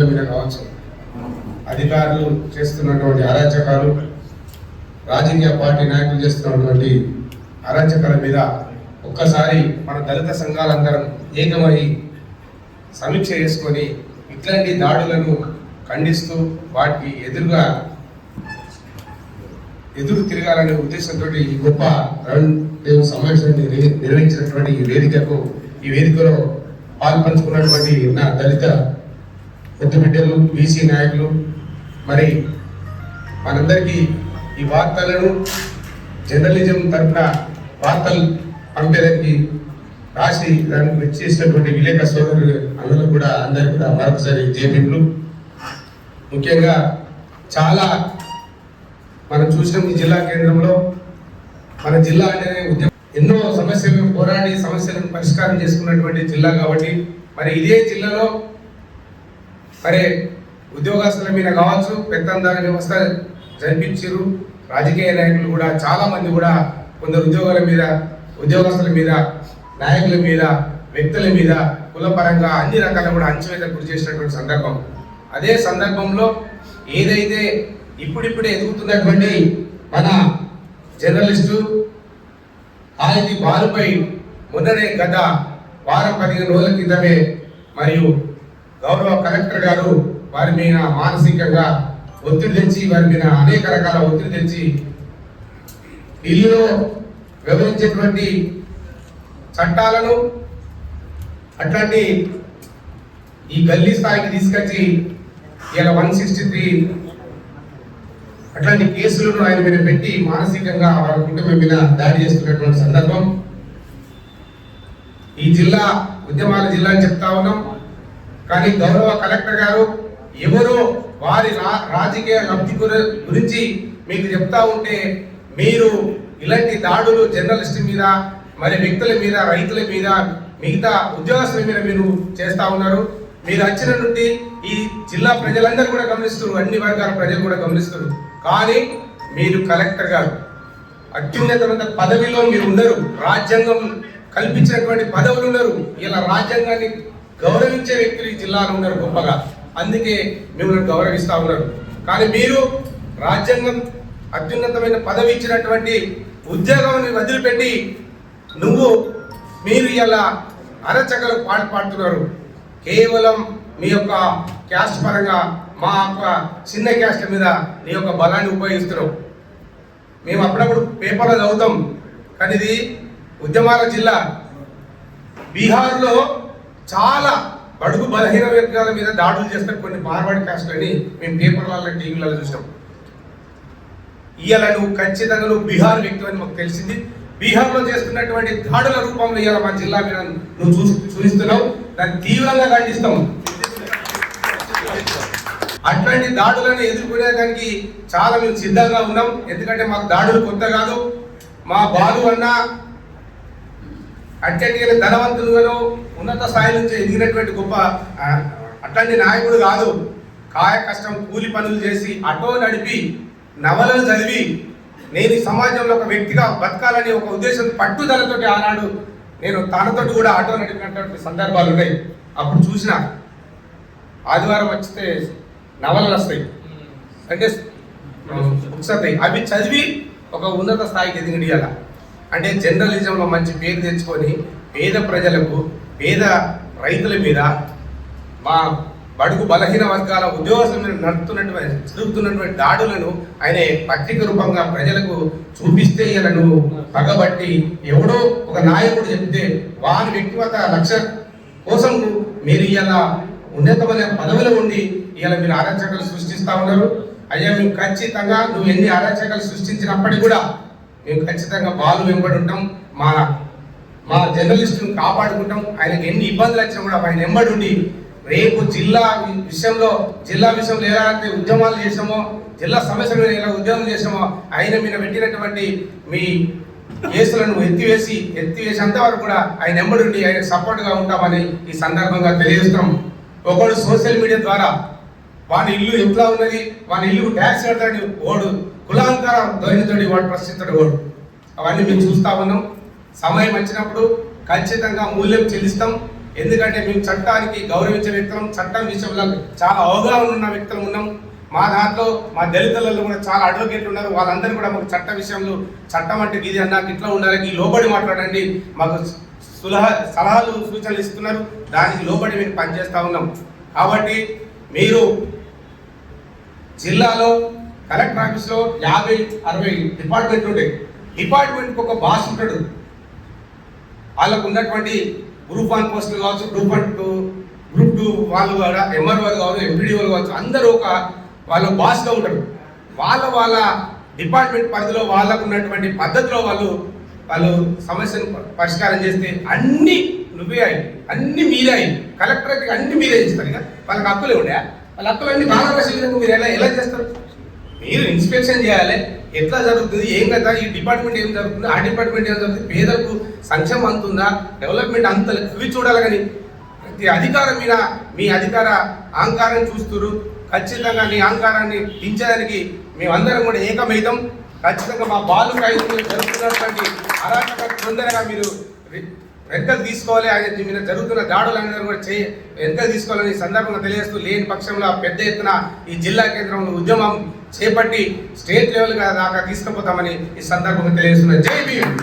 నాయకుల మీద కావచ్చు. అధికారులు చేస్తున్నటువంటి అరాచకాలు రాజకీయ పార్టీ నాయకులు చేస్తున్నటువంటి అరాచకాల మీద ఒక్కసారి మన దళిత సంఘాలందరం ఏకమై సమీక్ష చేసుకొని ఇట్లాంటి దాడులను ఖండిస్తూ వాటికి ఎదురుగా ఎదురు తిరగాలనే ఉద్దేశంతో ఈ గొప్ప రవీణ్ సమావేశాన్ని నిర్వహించినటువంటి ఈ వేదికకు ఈ వేదికలో పాల్పంచుకున్నటువంటి నా దళిత పెద్ద బిడ్డలు బీసీ నాయకులు మరి మనందరికీ ఈ వార్తలను జర్నలిజం తరఫున వార్తలు పంపేదానికి రాసి దానికి వచ్చేసినటువంటి విలేక సోదరులు అందరూ కూడా అందరికీ కూడా మరొకసారి జేపీలు ముఖ్యంగా చాలా మనం చూసిన ఈ జిల్లా కేంద్రంలో మన జిల్లా అనేది ఉద్యమం ఎన్నో సమస్యలను పోరాడి సమస్యలను పరిష్కారం చేసుకున్నటువంటి జిల్లా కాబట్టి మరి ఇదే జిల్లాలో మరి ఉద్యోగస్తుల మీద కావచ్చు పెత్తందార వ్యవస్థ జరిపించారు రాజకీయ నాయకులు కూడా చాలా మంది కూడా కొందరు ఉద్యోగాల మీద ఉద్యోగస్తుల మీద నాయకుల మీద వ్యక్తుల మీద కులపరంగా అన్ని రకాల కూడా అంచవేత గురి చేసినటువంటి సందర్భం. అదే సందర్భంలో ఏదైతే ఇప్పుడిప్పుడే ఎదుగుతున్నటువంటి మన జర్నలిస్టు ఆది బాలుపై మొన్ననే గత వారం పదిహేను రోజుల క్రితమే మరియు గౌరవ కలెక్టర్ గారు వారి మీద మానసికంగా ఒత్తిడి తెచ్చి వారి మీద అనేక రకాల ఒత్తిడి తెచ్చి ఢిల్లీలో వివరించేటువంటి చట్టాలను అట్లాంటి ఈ గల్లీ స్థాయికి తీసుకొచ్చి ఇలా వన్ సిక్స్టీ త్రీ అట్లాంటి కేసులను ఆయన మీద పెట్టి మానసికంగా వారి కుటుంబం మీద దాడి చేస్తున్నటువంటి సందర్భం. ఈ జిల్లా ఉద్యమాల జిల్లా అని చెప్తా ఉన్నాం. కానీ గౌరవ కలెక్టర్ గారు ఎవరో వారి రా- రాజకీయ లబ్ధి గురించి మీకు చెప్తా ఉంటే మీరు ఇలాంటి దాడులు జర్నలిస్ట్ మీద మరి వ్యక్తుల మీద రైతుల మీద మిగతా ఉద్యోగస్తుల మీద మీరు చేస్తా ఉన్నారు. మీరు వచ్చిన నుండి ఈ జిల్లా ప్రజలందరూ కూడా గమనిస్తున్నారు అన్ని వర్గాల ప్రజలు కూడా గమనిస్తున్నారు. కానీ మీరు కలెక్టర్ గారు అత్యున్నతమైన పదవిలో మీరు ఉండరు. రాజ్యాంగం కల్పించినటువంటి పదవులు ఉన్నారు ఇలా రాజ్యాంగాన్ని గౌరవించే వ్యక్తులు ఈ జిల్లాలో ఉన్నారు గొప్పగా. అందుకే మిమ్మల్ని గౌరవిస్తా ఉన్నారు. కానీ మీరు రాజ్యాంగం అత్యున్నతమైన పదవి ఇచ్చినటువంటి ఉద్యోగాన్ని వదిలిపెట్టి నువ్వు మీరు ఇలా అరచకలు పాటు పాడుతున్నారు. కేవలం మీ యొక్క క్యాస్ట్ పరంగా మా యొక్క చిన్న క్యాస్ట్ మీద నీ యొక్క బలాన్ని ఉపయోగిస్తున్నావు. మేము అప్పుడప్పుడు పేపర్లో చదువుతాం. కానీ ఇది ఉద్యమాల జిల్లా. బీహార్లో చాలా బడుగు బలహీన వర్గాల మీద దాడులు చేసిన కొన్ని మార్వాడి కాస్ట్లని మేము పేపర్లలో టీవీలలో చూసాం. ఇవాళ నువ్వు ఖచ్చితంగా నువ్వు బీహార్ వ్యక్తి అని మాకు తెలిసింది. బీహార్లో చేస్తున్నటువంటి దాడుల రూపంలో ఇవాళ మా జిల్లా మీద నువ్వు చూ చూపిస్తున్నావు. దాన్ని తీవ్రంగా ఖండిస్తాం. అట్లాంటి దాడులను ఎదుర్కొనేదానికి చాలా మేము సిద్ధంగా ఉన్నాం. ఎందుకంటే మాకు దాడులు కొత్త కాదు. మా బాలు అన్న అట్లాంటి ధనవంతులుగాను ఉన్నత స్థాయి నుంచి ఎదిగినటువంటి గొప్ప అట్లాంటి నాయకుడు కాదు. కాయ కష్టం కూలి పనులు చేసి అటో నడిపి నవలలు చదివి నేను ఈ సమాజంలో ఒక వ్యక్తిగా బతకాలని ఒక ఉద్దేశం పట్టుదలతోటి ఆనాడు నేను తనతోటి కూడా ఆటో నడిపినటువంటి సందర్భాలు ఉన్నాయి. అప్పుడు చూసిన ఆదివారం వచ్చితే నవలలు వస్తాయి. అంటే బుక్స్ వస్తాయి. అవి చదివి ఒక ఉన్నత స్థాయికి ఎదిగిడియాల అంటే జర్నలిజంలో మంచి పేరు తెచ్చుకొని పేద ప్రజలకు పేద రైతుల మీద మా బడుగు బలహీన వర్గాల ఉద్యోగస్తుల మీద నడుపుతున్నటువంటి జరుగుతున్నటువంటి దాడులను ఆయన పత్రిక రూపంగా ప్రజలకు చూపిస్తే ఇలా పగబట్టి ఎవడో ఒక నాయకుడు చెప్తే వారి వ్యక్తిగత లక్ష్య కోసం మీరు ఇలా ఉన్నతమైన పదవిలో ఉండి ఇలా మీరు అరాచకాలు సృష్టిస్తూ ఉన్నారు. అయ్యా మేము ఖచ్చితంగా నువ్వు ఎన్ని అరాచకాలు సృష్టించినప్పటికీ కూడా మేము ఖచ్చితంగా బాలు వెంబడి ఉంటాం. మా మా జర్నలిస్టును కాపాడుకుంటాం. ఆయనకి ఎన్ని ఇబ్బందులు వచ్చినా కూడా ఆయన ఎంబడి ఉండి రేపు జిల్లా విషయంలో జిల్లా విషయంలో ఎలా ఉద్యమాలు చేసామో జిల్లా సమస్యల మీద ఎలా ఉద్యమం చేసామో ఆయన మీద పెట్టినటువంటి మీ కేసులను ఎత్తివేసి ఎత్తివేసేంత వరకు కూడా ఆయన ఎంబడి ఉండి ఆయన సపోర్ట్గా ఉంటామని ఈ సందర్భంగా తెలియజేస్తున్నాం. ఒకడు సోషల్ మీడియా ద్వారా వాని ఇల్లు ఎట్లా ఉన్నది వాని ఇల్లు ట్యాక్స్ కడతాడు ఓడు కులాంతరం ధోరణితోటి వాడు ప్రశ్నిస్తాడు ఓడు. అవన్నీ మేము చూస్తా ఉన్నాం. సమయం వచ్చినప్పుడు ఖచ్చితంగా మూల్యం చెల్లిస్తాం. ఎందుకంటే మేము చట్టానికి గౌరవించే వ్యక్తులం చట్టం విషయంలో చాలా అవగాహన ఉన్న వ్యక్తులు ఉన్నాం. మా దాంట్లో మా దళితులలో కూడా చాలా అడ్వకేట్లు ఉన్నారు. వాళ్ళందరూ కూడా మాకు చట్ట విషయంలో చట్టం అంటే ఇది అన్నా ఇట్లా ఉండాలి ఈ లోబడి మాట్లాడండి. మాకు సులహా సలహాలు సూచనలు ఇస్తున్నారు. దానికి లోబడి మేము పనిచేస్తూ ఉన్నాం. కాబట్టి మీరు జిల్లాలో కలెక్టర్ ఆఫీస్లో యాభై అరవై డిపార్ట్మెంట్ ఉంటాయి. డిపార్ట్మెంట్కి ఒక బాస్ ఉంటాడు. వాళ్ళకు ఉన్నటువంటి గ్రూప్ వన్ పోస్టులు కావచ్చు group one two group two వాళ్ళు కూడా ఎంఆర్ వాళ్ళు కావచ్చు ఎంపీడీ వాళ్ళు కావచ్చు అందరూ ఒక వాళ్ళ బాస్గా ఉంటారు. వాళ్ళ వాళ్ళ డిపార్ట్మెంట్ పరిధిలో వాళ్ళకు ఉన్నటువంటి పద్ధతిలో వాళ్ళు వాళ్ళు సమస్యను పరిష్కారం చేస్తే అన్ని నువ్వే అయి అన్ని మీరే అయి కలెక్టర్కి అన్ని మీరే ఇస్తారు కదా వాళ్ళకి హక్కులే ఉండే. వాళ్ళ హక్కులన్నీ బాగా విధంగా మీరు ఎలా ఎలా చేస్తారు? మీరు ఇన్స్పెక్షన్ చేయాలి. ఎట్లా జరుగుతుంది ఏం కదా ఈ డిపార్ట్మెంట్ ఏం జరుగుతుంది ఆ డిపార్ట్మెంట్ ఏం జరుగుతుంది పేదలకు సంక్షేమం అంతుందా డెవలప్మెంట్ అంత ఇవి చూడాలి కానీ ప్రతి అధికారం మీద మీ అధికార అహంకారం చూస్తున్నారు ఖచ్చితంగా నీ అహంకారాన్ని దించడానికి మేమందరం కూడా ఏకమైతం ఖచ్చితంగా మా బాలు ఖైదీలు జరుగుతున్నటువంటి అరాచక తొందరగా మీరు రి- తీసుకోవాలి. ఆయన మీద జరుగుతున్న దాడులు అందరూ కూడా చేయ వెనకకు తీసుకోవాలని సందర్భంగా తెలియజేస్తూ లేని పక్షంలో పెద్ద ఎత్తున ఈ జిల్లా కేంద్రంలో ఉద్యమం చేపట్టి స్టేట్ లెవెల్ దాకా తీసుకుపోతామని ఈ సందర్భంగా తెలియజేస్తున్నారు జై భీమ్!